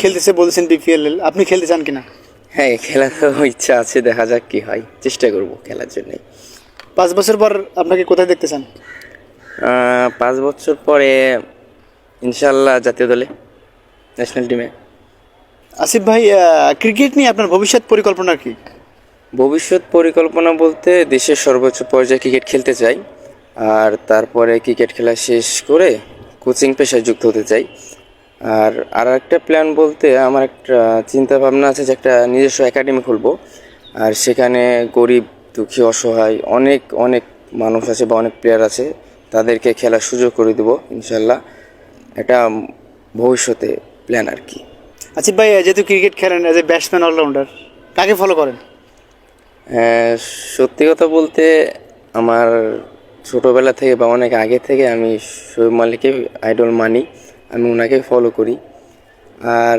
খেলতেছে বলছেন বিপিএল আপনি খেলতে চান কিনা? হ্যাঁ খেলার ইচ্ছা আছে দেখা যাক কি হয়। চেষ্টা করব খেলার জন্যই। পাঁচ বছর পর আপনাকে কোথায় দেখতে চান? পাঁচ বছর পরে ইনশাল্লাহ জাতীয় দলে ন্যাশনাল টিমে আসিফ ভাই ক্রিকেট নিয়ে আপনার ভবিষ্যৎ পরিকল্পনা কি? ভবিষ্যৎ পরিকল্পনা বলতে দেশের সর্বোচ্চ পর্যায়ে ক্রিকেট খেলতে চাই আর তারপরে ক্রিকেট খেলা শেষ করে কোচিং পেশায় যুক্ত হতে চাই। আর আর একটা প্ল্যান বলতে আমার একটা চিন্তা ভাবনা আছে যে একটা নিজস্ব একাডেমি খুলবো। আর সেখানে গরিব দুঃখী অসহায় অনেক অনেক মানুষ আছে বা অনেক প্লেয়ার আছে তাদেরকে খেলার সুযোগ করে দেবো ইনশাল্লাহ। এটা ভবিষ্যতে প্ল্যান আর কি। আচ্ছা ভাই যেহেতু ক্রিকেট খেলেন এজ এ ব্যাটসম্যান অলরাউন্ডার কাকে ফলো করেন? হ্যাঁ, সত্যি কথা বলতে আমার ছোটোবেলা থেকে বা অনেক আগে থেকে আমি শোয়েব মালিককে আইডল মানি। আমি ওনাকে ফলো করি। আর